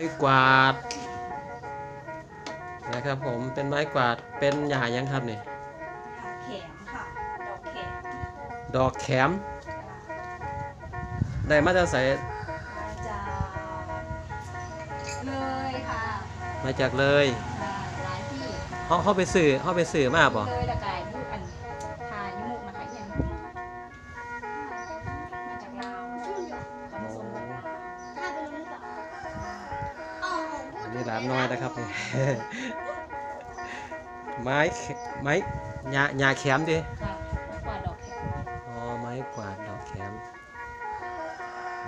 ไม้กวาดนะครับผมเป็นไม้กวาดเป็นหญ้ายังครับนี่แข็มค่ะ ดอกแข็มดอกแขมได้มาจะใส่มาจากเลยค่ะมาจากเลยอ่าร้านที่เขาเขาไปสื่อเขาไปสื่อมาบ่เลยละกานน้อยนะครับนี่ไม้แขไม้หญ้าหญ้าแขมดิค่ะกว่าดอกแข็มอ๋อไม้กวาดดอกแขม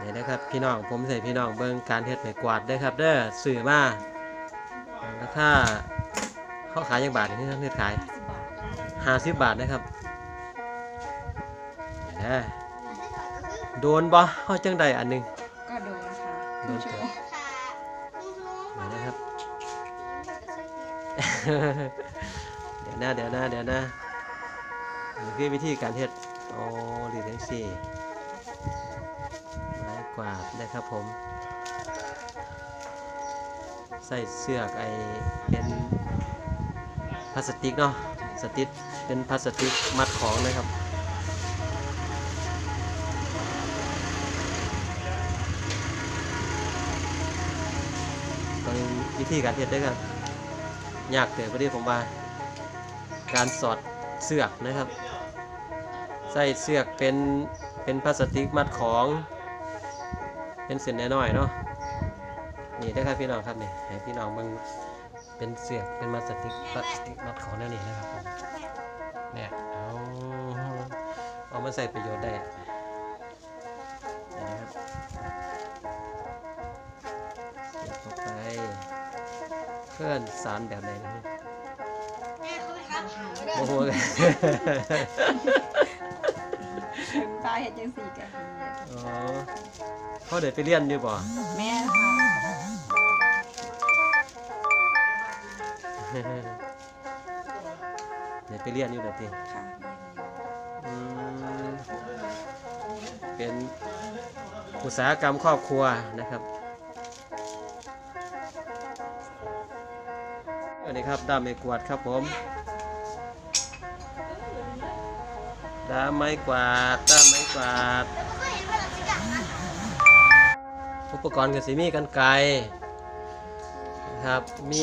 นี่นะครับพี่น้องผมใส่พี่น้องเบิ่งการเฮ็ดไม้กวาดเด้อครับเด้อสื่อมาราคาเขาขายยังบาทนี่ท่านเฮ็ดขาย50บาทค่ะห้าสิบบาทนะครับเห็นไหมโดนบ่เขาจังใดอันหนึงก็โดนค่ะโดน เดี๋ยวนะเดี๋ยวนะเดี๋ยวนะนี่คือวิธีการเฮ็ดโอ้ดีทั้งสี่ไม้กวาดนะครับผม ใส่เสือกไอเป็นพลาสติกเนาะสติกเป็นพลาสติกมัดของนะครับตอนวิธีการเฮ็ดได้ครับ ยากเกินพอดีผมว่า การสอดเสือกนะครับ ใส่เสือกเป็นเป็นพลาสติกมัดของ เป็นเส้นน้อยๆเนาะนี่ได้ครับพี่น้องครับนี่ให้พี่น้องเบิ่งเป็นเสือกเป็นพลาสติกพลาสติกมัดของแนวนี้นะครับเนี่ยเอาเอามาใส่ประโยชน์ได้ เพื่อนสารแบบไหนนะโอ้โหถึงปลาเห็ดจังสี่กันอ๋อเขาเดี๋ยวไปเรียนอยู่บ่แม่ค่ะเดี๋ยวไปเรียนอยู่เดี๋ยวทีค่ะอืมเป็นอุตสาหกรรมครอบครัวนะครับ อันนี้ครับด้ามไม้กวาดครับผมด้ามไม้กวาดด้ามไม้กวาด อุปกรณ์กับสีมีกันไกรนะครับมี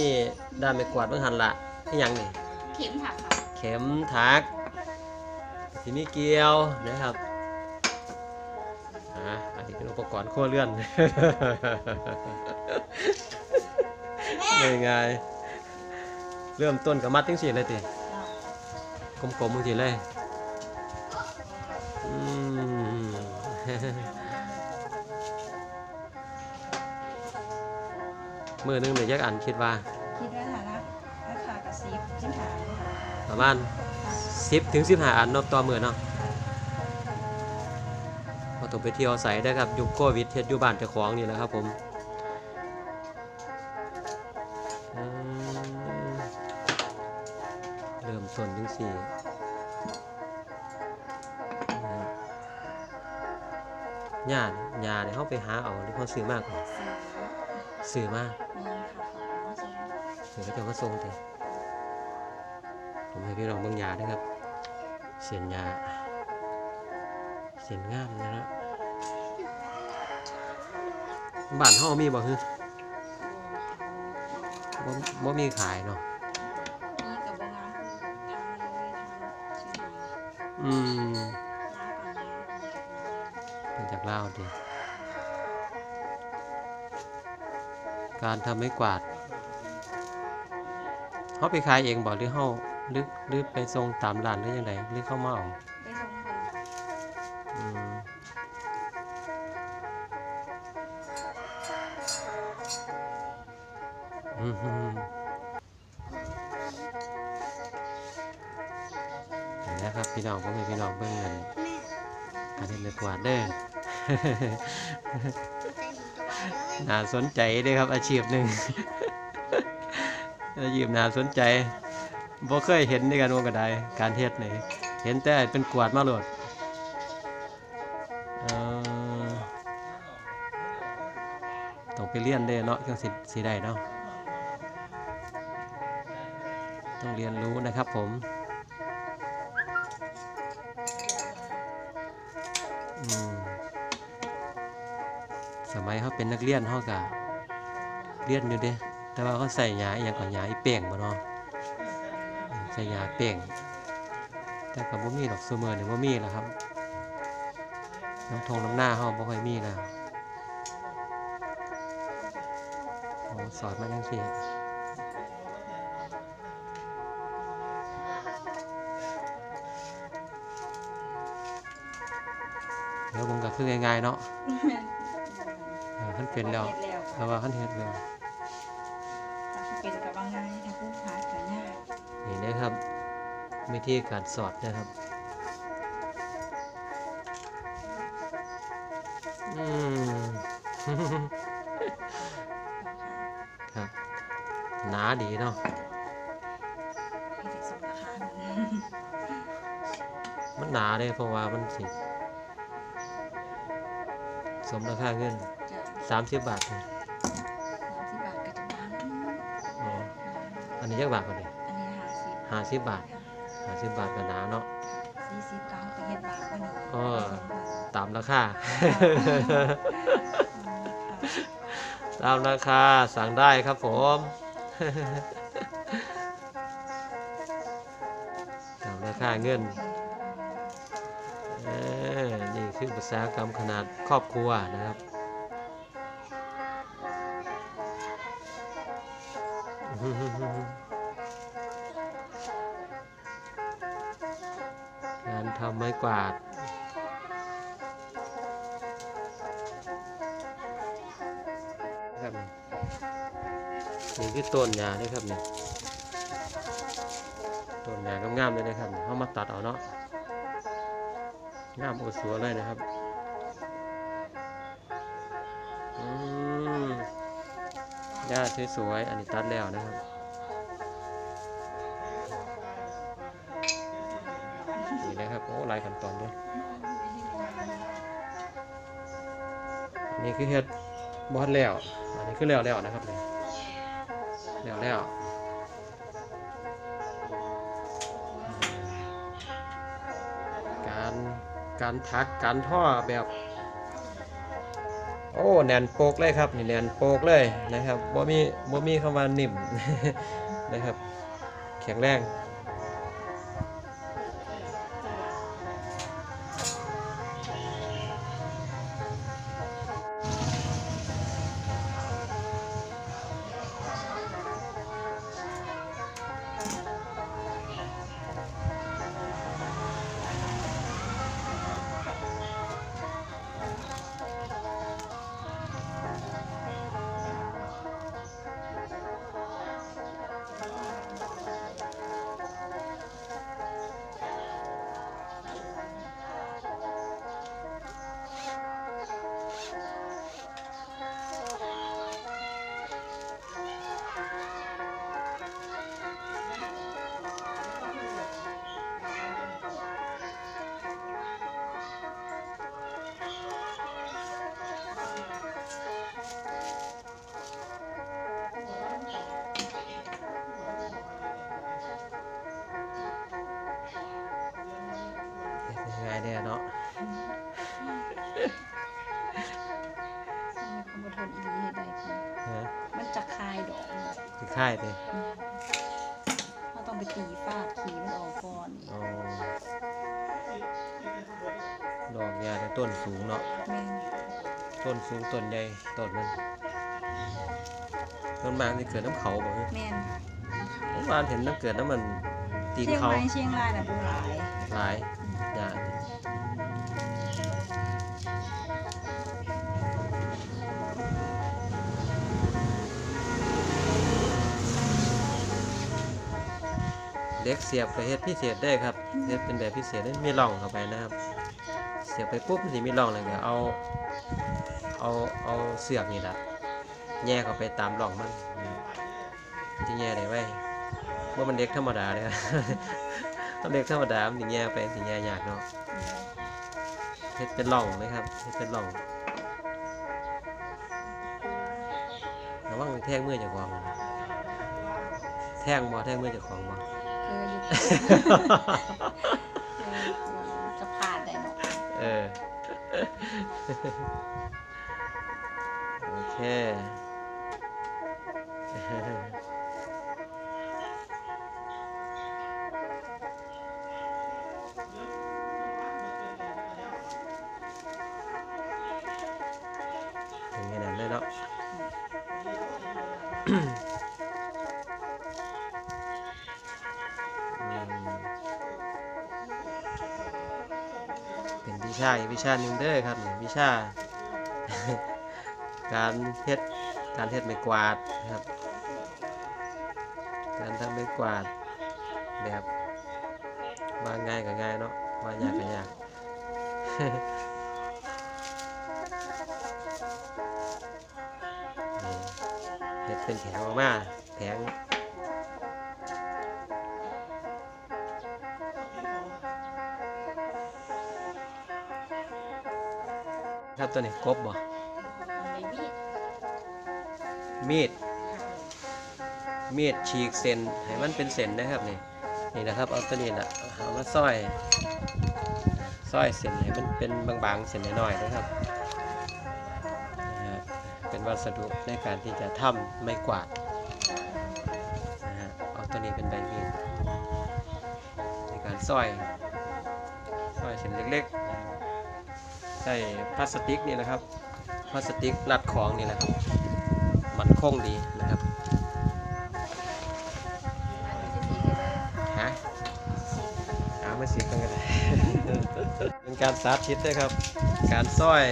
ด้ามไม้กวาดเบื้องหันละที่ยังนี่เข็มผักค่ะเข็มถักสีมีเกลียวนะครับอ่าอันนี้เป็นอุปกรณ์ครัวเรือนง่ายๆ เริ่มต้นกับมัดทั้งสี่เลยติกลมๆทั้งสี่เลยอืมมือหนึงเดี๋ยวแยกอันคิดว่า คิดว่าฐานะราคากระซิบชิ้นหาเลยค่ะประมาณสิบถึงสิบห้าอันเนบต่อมือเนาะมาต้องไปเที่ยวใส่ได้ครับยุคโควิดเฮ็ดอยู่บ้านเจ้าของนี่แหละครับผมาไปหาเอาหรือเขาซื้อมากกว่าซื้อซื้อมากเงินค่ะของซื้อซื้อก็จะมาส่งเถอะผมให้พี่น้องเบิ่งหญ้าด้วยครับ เสียนหญ้าเสียนงามนะนะบ้านเฮามีบ่ฮึบ่บ่มีขายเนาะนี่กับโรงงานทางมาเลยทางเชียงใหม่อืมร้านก่อนนี้มาจากลาวดิ การทำไม้กวาดเฮาไปขายเองบ่หรือเฮาหรือหรือไปส่งตามร้านหรือยังไงหรือเข้ามาเอาไปส่งคนอืมอืมฮึเห็นแล้วครับพี่น้องก็มีพี่น้องเบิ่งเงินการเล่นเลยกวาดเด้อ น่าสนใจด้อครับ อาชีพหนึ่งอาชีพน่าสนใจบ่เคยเห็นในการวงกระไดการเฮ็ดนี่เห็นแต่เป็นกวาดมาโหลดต้องไปเรียนเด้เนาะจังสิสิได้เนาะต้องเรียนรู้นะครับผมอืม มัยเขาเป็นนักเรียนเขาก็เรียนอยู่เด้ แต่ว่าเขาใส่ยาอย่างก่อนยาอีเป่งบ่เนาะใส่ยาเป่ง แต่กับบ่มีดอกซูเมอร์นี่บ่มีแล้วครับ น้ำทงน้ำหน้าเฮาบ่ค่อยมีแล้วโอ้สอนมาจังซี่เดี๋ยวผมก็คือง่ายๆเนาะ เออคันเป็นแล้วเฮ็ดแล้วแต่ว่าคันเฮ็ดแล้วเป็นกับว่าง่ายถ้าผู้พาดก็ยากนี่นะครับวิธีการสอดนะครับอืมครับหนาดีเนาะมันหนาเลยเพราะว่ามันสิสมราคาเงิน จะ30บาทเลยสามสิบบาทก็จะมาอ๋ออันนี้ยักบาทกว่านี้อันนี้ห้าสิบห้าสิบบาท50บาทก็หนาเนาะสี่สิบเก้าก็เฮ็ดบาทกว่านี้อ้อตามราคา ตามราคาสั่งได้ครับผมตามราคาเงินเออนี่คือภาษากรรมขนาดครอบครัวนะครับ การทำไม้กวาดครับนี่คือต้นยาด้วยครับนี่ต้นยางามๆเลยนะครับนี่เขามาตัดเอาเนาะงามโอสัวเลยนะครับ หญ้าสวยๆอันนี้ตัดแล้วนะครับนี่นะครับโอ้หลายขั้นตอนด้วยนี่คือเฮ็ดบอสแล้ว อันนี้คือแล้วแล้วนะครับเนี่ยแล้วแล้วการการทักการท่อแบบ อ้แนนโปกเลยครับนี่แนนโปกเลยนะครับบ่มีบ่มีคำว่านิ่มนะครับ แข็งแรง ค่ายเด้เราต้องไปตีฟาดขีมันออกก่อนอ๋อดอกยาแต่ต้นสูงเนาะ แม่นต้นสูงต้นใหญ่ต้นมันต้นมากนี่เกิดน้ำเขาบ่ฮะแม่นผมว่าเห็นน้ำเกิดน้ำมันตีนเชียงเขารายเชียงรายน่ะบ่หลายหลายยา เด็กเสียบกับเฮ็ดพิเศษได้ครับเฮ็ดเป็นแบบพิเศษได้มีร่องเข้าไปนะครับ เสียบไปปุ๊บมันสิมีร่องเลยก็เอาเอาเอาเสือกนี่แหละแย่เข้าไปตามร่องมันที่แย่ได้ไว้ว่ามันเด็กธรรมดาเลยถ้าเด็กธรรมดามันสิแย่ไปสิแย่ยากเนาะเฮ็ดเป็นร่องนะครับเฮ็ดเป็นร่องว่างแท่งเมื่อจะของแท่งบ่แท่งเมื่อจะของบ่ คืออยู่จะผ่านได้เนาะเออ โอเคอย่างนี้นั่นเลยเนาะ ชาอีกวิชาหนึ่งเด้อครับวิชา การเฮ็ดการเฮ็ดไม้กวาดครับ การทำไม้กวาดแบบว่าง่ายก็ง่ายเนาะว่ายากก็ยากเฮ็ดเป็นแถวออกมาแผง ครับตัวนี้กบบ่มันไม่มีดมีดมีดฉีกเส้นให้มันเป็นเส้นนะครับนี่นี่นะครับเอาตัวนี้นะเอามาซอยซอยเส้นให้มันเป็นบางๆเส้นน้อยๆนะครับนะฮะเป็นวัสดุในการที่จะทำไม้กวาดนะฮะเอาตัวนี้เป็นใบมีดในการซอยซอยเส้นเล็กๆนะครับ ใส่พลาสติกนี่นะครับ พลาสติกรัดของนี่แหละครับ มันคงดีนะครับฮะเอามาสีกันกันเลยเป็นการสาธิตด้วยครับ การซอย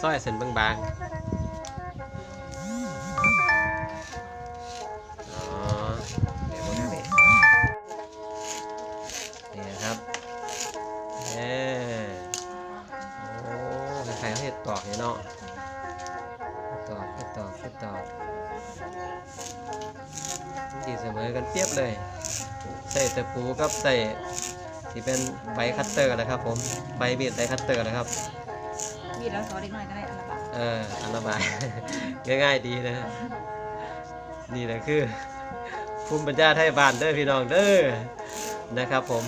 ซอยเส้นบางๆ นี่ยเนาะเฮ็ดตอกเห็ดตอกเห็ดตอกดีเสมอกันเปรียบเลย ใส่ตะปูกับใส่ที่เป็นใบคัตเตอร์นะครับ ผมใบมีดใบคัตเตอร์นะครับมีดแล้วซอเล็กน้อยก็ได้อันละบาทเอออันระบายง่ายๆดีนะนี่แหละคือภูมิปัญญาไทยบ้านเด้อพี่น้องเด้อนะครับผม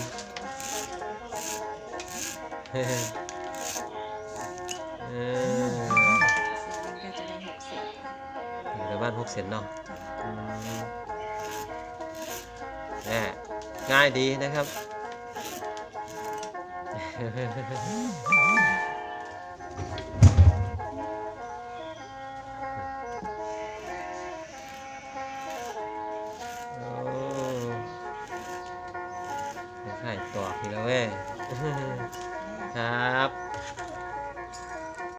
กเซนเนาะอืมแหม่ง่ายดีนะครับ